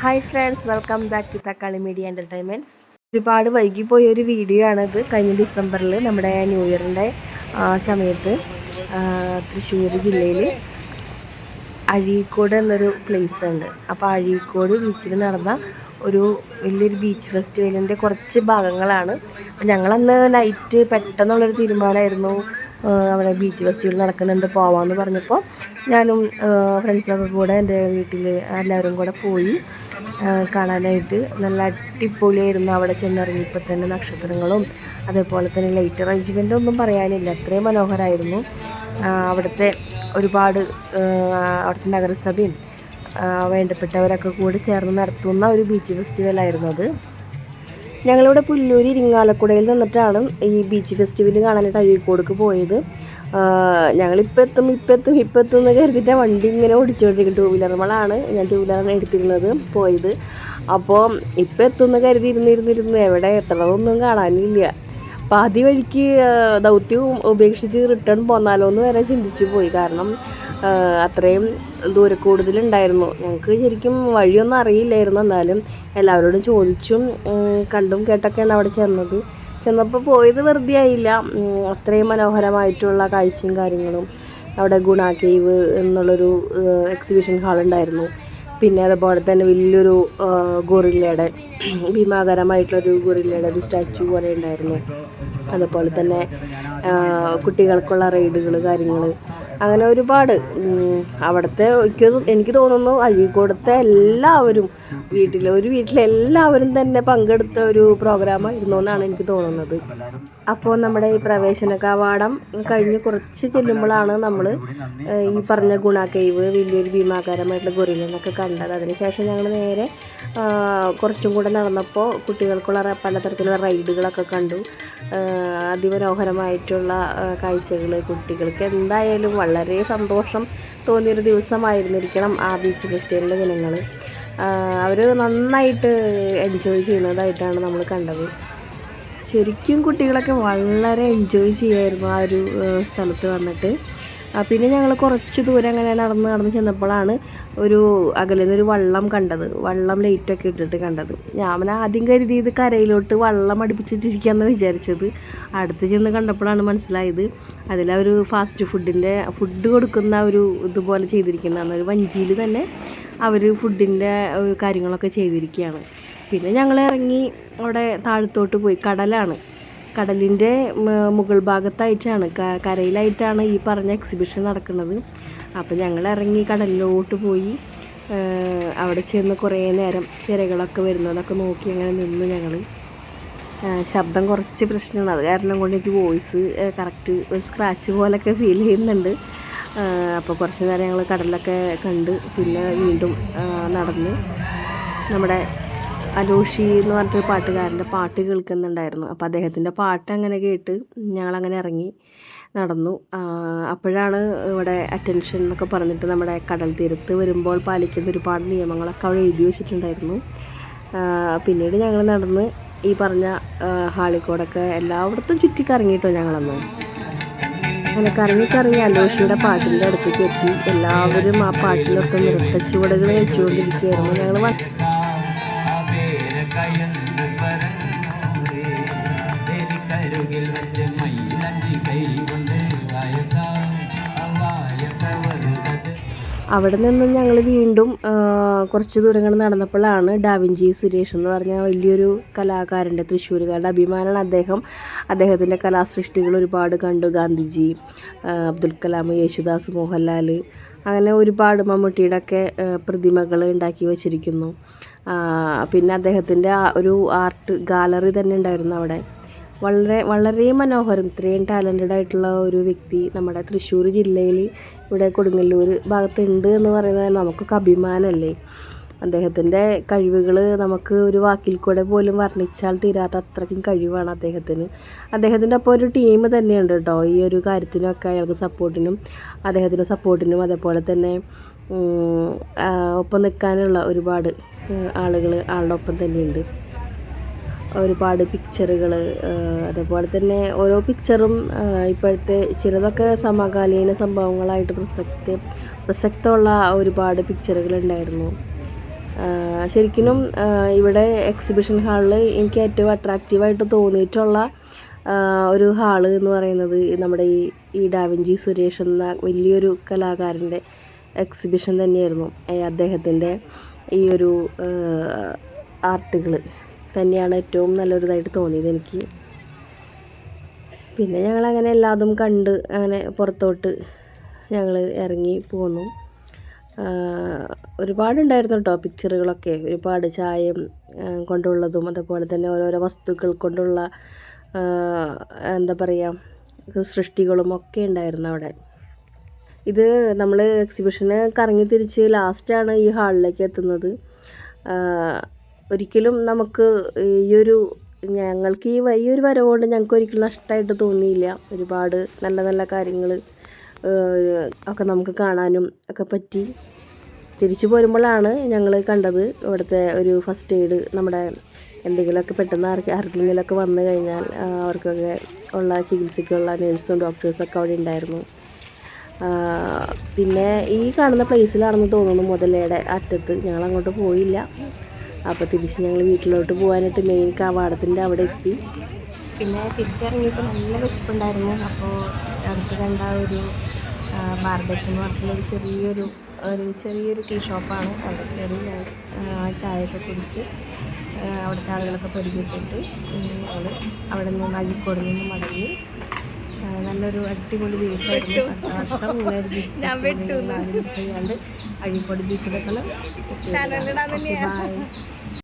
Hi friends welcome back to Thakkali media entertainments ഒരുപാട് വൈകിപ്പോയ ഒരു വീഡിയോ ആണിത് കഴിഞ്ഞ ഡിസംബറിൽ നമ്മുടെ ന്യൂ ഇയറിന്റെ സമയത്ത് തൃശ്ശൂർ ജില്ലയിൽ അഴീക്കോട് എന്നൊരു പ്ലേസ് ഉണ്ട്. അപ്പോൾ അഴീക്കോട് ബീച്ചിൽ നടന്ന ഒരു വലിയൊരു ബീച്ച് ഫെസ്റ്റിവലിന്റെ കുറച്ച് ഭാഗങ്ങളാണ്. അപ്പോൾ ഞങ്ങളന്ന് നൈറ്റ് പെട്ടെന്നുള്ളൊരു തീരുമാനമായിരുന്നു. അവിടെ ബീച്ച് ഫെസ്റ്റിവൽ നടക്കുന്നുണ്ട് പോവാമെന്ന് പറഞ്ഞപ്പോൾ ഞാനും ഫ്രണ്ട്സൊക്കെ കൂടെ എന്റെ വീട്ടിൽ എല്ലാവരും കൂടെ പോയി. കാണാനായിട്ട് നല്ല അടിപൊളിയായിരുന്നു അവിടെ ചെന്നിറങ്ങിയപ്പോൾ തന്നെ നക്ഷത്രങ്ങളും അതേപോലെ തന്നെ ലൈറ്റ് അറേഞ്ച്മെന്റ് ഒന്നും പറയാനില്ല അത്രയും മനോഹരമായിരുന്നു അവിടുത്തെ ഒരുപാട് അവിടുത്തെ നഗരസഭയും വേണ്ടപ്പെട്ടവരൊക്കെ കൂടി ചേർന്ന് നടത്തുന്ന ഒരു ബീച്ച് ഫെസ്റ്റിവലായിരുന്നു അത്. ഞങ്ങളിവിടെ പുല്ലൂരി ഇരിങ്ങാലക്കുടയിൽ നിന്നിട്ടാണ് ഈ ബീച്ച് ഫെസ്റ്റിവൽ കാണാനായിട്ട് അഴീക്കോടുക്ക് പോയത്. ഞങ്ങളിപ്പോൾ എത്തും ഇപ്പം എത്തും ഇപ്പം എത്തും എന്ന് കരുതിയിട്ട് വണ്ടി ഇങ്ങനെ ഓടിച്ചുകൊണ്ടിരിക്കും ടൂ വീലർ നമ്മളാണ് ഞാൻ ടൂ വീലറാണ് എടുത്തിരുന്നത് പോയത്. അപ്പോൾ ഇപ്പം എത്തും എന്ന് കരുതി ഇരുന്നിരുന്നിരുന്ന് എവിടെ എത്തണതൊന്നും കാണാനില്ല. പാതി വഴിക്ക് ദൗത്യവും ദൗത്യം ഉപേക്ഷിച്ച് റിട്ടേൺ പോന്നാലോ എന്ന് വരെ ചിന്തിച്ചു പോയി. കാരണം അത്രയും ദൂരക്കൂടുതലുണ്ടായിരുന്നു ഞങ്ങൾക്ക് ശരിക്കും വഴിയൊന്നും അറിയില്ലായിരുന്നു. എന്നാലും എല്ലാവരോടും ചോദിച്ചും കണ്ടും കേട്ടൊക്കെയാണ് അവിടെ ചെന്നത്. ചെന്നപ്പോൾ പോയത് വെറുതെ ആയില്ല. അത്രയും മനോഹരമായിട്ടുള്ള കാഴ്ചയും കാര്യങ്ങളും. അവിടെ ഗുണ കേവ് എന്നുള്ളൊരു എക്സിബിഷൻ ഹാൾ ഉണ്ടായിരുന്നു. പിന്നെ അതുപോലെ തന്നെ വലിയൊരു ഗൊറില്ലയുടെ ഭീമാകരമായിട്ടുള്ളൊരു ഗൊറില്ലയുടെ ഒരു സ്റ്റാച്ചു പോലെ ഉണ്ടായിരുന്നു. അതുപോലെ തന്നെ കുട്ടികൾക്കുള്ള റൈഡുകൾ കാര്യങ്ങൾ അങ്ങനെ ഒരുപാട് അവിടുത്തെ എനിക്ക് എനിക്ക് തോന്നുന്നു അഴീക്കോടത്തെ എല്ലാവരും വീട്ടിലെ ഒരു വീട്ടിലെല്ലാവരും തന്നെ പങ്കെടുത്ത ഒരു പ്രോഗ്രാമായിരുന്നു എന്നാണ് എനിക്ക് തോന്നുന്നത്. അപ്പോൾ നമ്മുടെ ഈ പ്രവേശന കവാടം കഴിഞ്ഞ് കുറച്ച് ചെല്ലുമ്പോഴാണ് നമ്മൾ ഈ പറഞ്ഞ ഗുണ കേവ് വലിയൊരു ഭീമാകാരമായിട്ടുള്ള ഗൊറിലെന്നൊക്കെ കണ്ടത്. അതിനുശേഷം ഞങ്ങൾ നേരെ കുറച്ചും കൂടെ നടന്നപ്പോൾ കുട്ടികൾക്കുള്ള പലതരത്തിലുള്ള റൈഡുകളൊക്കെ കണ്ടു. അതിമനോഹരമായിട്ടുള്ള കാഴ്ചകൾ കുട്ടികൾക്ക് എന്തായാലും വളരെ സന്തോഷം തോന്നിയൊരു ദിവസമായിരുന്നിരിക്കണം ആ ബീച്ച് ഫെസ്റ്റിവലിന്റെ ദിനങ്ങൾ അവർ നന്നായിട്ട് എൻജോയ് ചെയ്യുന്നതായിട്ടാണ് നമ്മൾ കണ്ടത്. ശരിക്കും കുട്ടികളൊക്കെ വളരെ എൻജോയ് ചെയ്യുമായിരുന്നു ആ ഒരു സ്ഥലത്ത് വന്നിട്ട്. പിന്നെ ഞങ്ങൾ കുറച്ച് ദൂരം അങ്ങനെ നടന്ന് നടന്ന് ചെന്നപ്പോഴാണ് ഒരു അകലിൽ നിന്നൊരു ഒരു വള്ളം കണ്ടത്. വള്ളം ലൈറ്റൊക്കെ ഇട്ടിട്ട് കണ്ടത്. ഞാൻ ആദ്യം കരുതി കരുതിയത് കരയിലോട്ട് വള്ളം അടുപ്പിച്ചിട്ടിരിക്കാമെന്ന് വിചാരിച്ചത്. അടുത്ത് ചെന്ന് കണ്ടപ്പോഴാണ് മനസ്സിലായത് അതിലൊരു ഫാസ്റ്റ് ഫുഡിന്റെ ഫുഡ് കൊടുക്കുന്ന ഒരു ഇതുപോലെ ചെയ്തിരിക്കുന്നതാണ്. ഒരു വഞ്ചിയിൽ തന്നെ അവർ ഫുഡിന്റെ കാര്യങ്ങളൊക്കെ ചെയ്തിരിക്കുകയാണ്. പിന്നെ ഞങ്ങൾ ഇറങ്ങി അവിടെ താഴത്തോട്ട് പോയി. കടലാണ്. കടലിന്റെ മുകൾ ഭാഗത്തായിട്ടാണ്. കരയിലായിട്ടാണ് ഈ പറഞ്ഞ എക്സിബിഷൻ നടക്കുന്നത്. അപ്പോൾ ഞങ്ങൾ ഇറങ്ങി കടലിലോട്ട് പോയി. അവിടെ ചെന്ന് കുറേ നേരം തിരകളൊക്കെ വരുന്നതൊക്കെ നോക്കി അങ്ങനെ നിന്നു ഞങ്ങൾ ശബ്ദം കുറച്ച് പ്രശ്നമാണ്. അത് കാരണം കൊണ്ട് എനിക്ക് വോയിസ് കറക്റ്റ് ഒരു സ്ക്രാച്ച് പോലൊക്കെ ഫീൽ ചെയ്യുന്നുണ്ട്. അപ്പോൾ കുറച്ച് നേരം ഞങ്ങൾ കടലൊക്കെ കണ്ട് പിന്നെ വീണ്ടും നടന്ന് നമ്മുടെ അലോഷി എന്ന് പറഞ്ഞിട്ട് പാട്ടുകാരന്റെ പാട്ട് കേൾക്കുന്നുണ്ടായിരുന്നു. അപ്പോൾ അദ്ദേഹത്തിന്റെ പാട്ട് അങ്ങനെ കേട്ട് ഞങ്ങളങ്ങനെ ഇറങ്ങി നടന്നു. അപ്പോഴാണ് ഇവിടെ അറ്റൻഷൻ എന്നൊക്കെ പറഞ്ഞിട്ട് നമ്മുടെ കടൽ തീരത്ത് വരുമ്പോൾ പാലിക്കേണ്ട ഒരുപാട് നിയമങ്ങളൊക്കെ അവിടെ എഴുതി വെച്ചിട്ടുണ്ടായിരുന്നു. പിന്നീട് ഞങ്ങൾ നടന്ന് ഈ പറഞ്ഞ ഹാളിക്കോടൊക്കെ എല്ലായിടത്തും ചുറ്റി കറങ്ങിയിട്ടോ ഞങ്ങളന്ന്. അങ്ങനെ കറങ്ങി കറങ്ങി അലോഷിയുടെ പാട്ടിന്റെ അടുത്തേക്ക് എത്തി. എല്ലാവരും ആ പാട്ടിലൊക്കെ നൃത്തച്ചുവടുകൾ വെച്ചുകൊണ്ടിരിക്കുകയായിരുന്നു. ഞങ്ങൾ അവിടെ നിന്നും ഞങ്ങൾ വീണ്ടും കുറച്ച് ദൂരങ്ങൾ നടന്നപ്പോഴാണ് ഡാവിഞ്ചി സുരേഷ് എന്ന് പറഞ്ഞ വലിയൊരു കലാകാരന്റെ തൃശ്ശൂരുകാരുടെ അഭിമാനമാണ് അദ്ദേഹം അദ്ദേഹത്തിന്റെ കലാസൃഷ്ടികൾ ഒരുപാട് കണ്ടു. ഗാന്ധിജി അബ്ദുൽ കലാം യേശുദാസ് മോഹൻലാൽ അങ്ങനെ ഒരുപാട് മമ്മൂട്ടിയുടെ ഒക്കെ പ്രതിമകൾ ഉണ്ടാക്കി വച്ചിരിക്കുന്നു. പിന്നെ അദ്ദേഹത്തിന്റെ ഒരു ആർട്ട് ഗാലറി തന്നെ ഉണ്ടായിരുന്നു അവിടെ. വളരെ വളരെ മനോഹരം. ഇത്രയും ടാലന്റഡ് ആയിട്ടുള്ള ഒരു വ്യക്തി നമ്മുടെ തൃശ്ശൂർ ജില്ലയിൽ ഇവിടെ കൊടുങ്ങല്ലൂർ ഭാഗത്തുണ്ട് എന്ന് പറയുന്നത് നമുക്കൊക്കെ അഭിമാനമല്ലേ? അദ്ദേഹത്തിന്റെ കഴിവുകൾ നമുക്ക് ഒരു വാക്കിൽ കൂടെ പോലും വർണിച്ചാൽ തീരാത്ത അത്രയ്ക്കും കഴിവാണ് അദ്ദേഹത്തിന്. അദ്ദേഹത്തിന്റെ ഒപ്പം ഒരു ടീം തന്നെയുണ്ട് കേട്ടോ. ഈ ഒരു കാര്യത്തിനൊക്കെ അയാൾക്ക് സപ്പോർട്ടിനും അദ്ദേഹത്തിന്റെ സപ്പോർട്ടിനും അതേപോലെ തന്നെ ഒപ്പം നിൽക്കാനുള്ള ഒരുപാട് ആളുകൾ ആളുടെ ഒപ്പം തന്നെയുണ്ട്. ഒരുപാട് പിക്ചറുകൾ അതുപോലെ തന്നെ ഓരോ പിക്ചറും ഇപ്പോഴത്തെ ചിലതൊക്കെ സമകാലീന സംഭവങ്ങളായിട്ട് പ്രസക്തി പ്രസക്തമുള്ള ഒരുപാട് പിക്ചറുകൾ ഉണ്ടായിരുന്നു. ശരിക്കും ഇവിടെ എക്സിബിഷൻ ഹാളിൽ എനിക്ക് ഏറ്റവും അട്രാക്റ്റീവായിട്ട് തോന്നിയിട്ടുള്ള ഒരു ഹാൾ എന്ന് പറയുന്നത് നമ്മുടെ ഈ ഈ ഡാവിഞ്ചി സുരേഷ് എന്ന വലിയൊരു കലാകാരന്റെ എക്സിബിഷൻ തന്നെയായിരുന്നു. അദ്ദേഹത്തിന്റെ ഈ ഒരു ആർട്ടുകൾ തന്നെയാണ് ഏറ്റവും നല്ലൊരിതായിട്ട് തോന്നിയത് എനിക്ക്. പിന്നെ ഞങ്ങൾ അങ്ങനെ എല്ലാതും കണ്ട് അങ്ങനെ പുറത്തോട്ട് ഞങ്ങൾ ഇറങ്ങി പോന്നു. ഒരുപാടുണ്ടായിരുന്നു കേട്ടോ പിക്ചറുകളൊക്കെ. ഒരുപാട് ചായം കൊണ്ടുള്ളതും അതുപോലെ തന്നെ ഓരോരോ വസ്തുക്കൾ കൊണ്ടുള്ള എന്താ പറയുക സൃഷ്ടികളും ഒക്കെ ഉണ്ടായിരുന്നു അവിടെ. ഇത് നമ്മൾ എക്സിബിഷന് കറങ്ങി തിരിച്ച് ലാസ്റ്റാണ് ഈ ഹാളിലേക്ക് എത്തുന്നത്. ഒരിക്കലും നമുക്ക് ഈ ഒരു ഞങ്ങൾക്ക് ഈ വലിയൊരു ഈ ഒരു വരവ് ഞങ്ങൾക്ക് ഒരിക്കലും നഷ്ടമായിട്ട് തോന്നിയില്ല. ഒരുപാട് നല്ല നല്ല കാര്യങ്ങൾ ഒക്കെ നമുക്ക് കാണാനും ഒക്കെ പറ്റി. തിരിച്ചു പോരുമ്പോഴാണ് ഞങ്ങൾ കണ്ടത് ഇവിടുത്തെ ഒരു ഫസ്റ്റ് എയ്ഡ് നമ്മുടെ എന്തെങ്കിലുമൊക്കെ പെട്ടെന്ന് ആർക്ക് ആർക്കെങ്കിലുമൊക്കെ വന്നു കഴിഞ്ഞാൽ അവർക്കൊക്കെ ഉള്ള ചികിത്സയ്ക്കുള്ള നേഴ്സും ഡോക്ടേഴ്സൊക്കെ അവിടെ ഉണ്ടായിരുന്നു. പിന്നെ ഈ കാണുന്ന പ്ലേസിലാണെന്ന് തോന്നുന്നു മുതലയുടെ അറ്റത്ത്. ഞങ്ങൾ അങ്ങോട്ട് പോയില്ല. അപ്പോൾ തിരിച്ച് ഞങ്ങൾ വീട്ടിലോട്ട് പോകാനായിട്ട് മെയിൻ കവാടത്തിന്റെ അവിടെ എത്തി. പിന്നെ തിരിച്ചിറങ്ങിയപ്പോൾ നല്ല വിശപ്പുണ്ടായിരുന്നു. അപ്പോൾ അടുത്ത് കണ്ട ഒരു ബാർബറ്റ് എന്ന് പറഞ്ഞിട്ടുള്ള ഒരു ചെറിയൊരു ഒരു ചെറിയൊരു ടീ ഷോപ്പാണ്. അവിടെ കയറി ഞങ്ങൾ ചായയൊക്കെ കുടിച്ച് അവിടുത്തെ ആളുകളൊക്കെ പരിചയപ്പെട്ട്. ഞങ്ങൾ അവിടെ നിന്ന് അഴിക്കോട് നിന്ന് മടങ്ങി. നല്ലൊരു അടിപൊളി ദിവസമായിരുന്നു. അഴിപ്പൊടി വർഷം അഴീക്കോട് ബീച്ചിലൊക്കെ ബൈ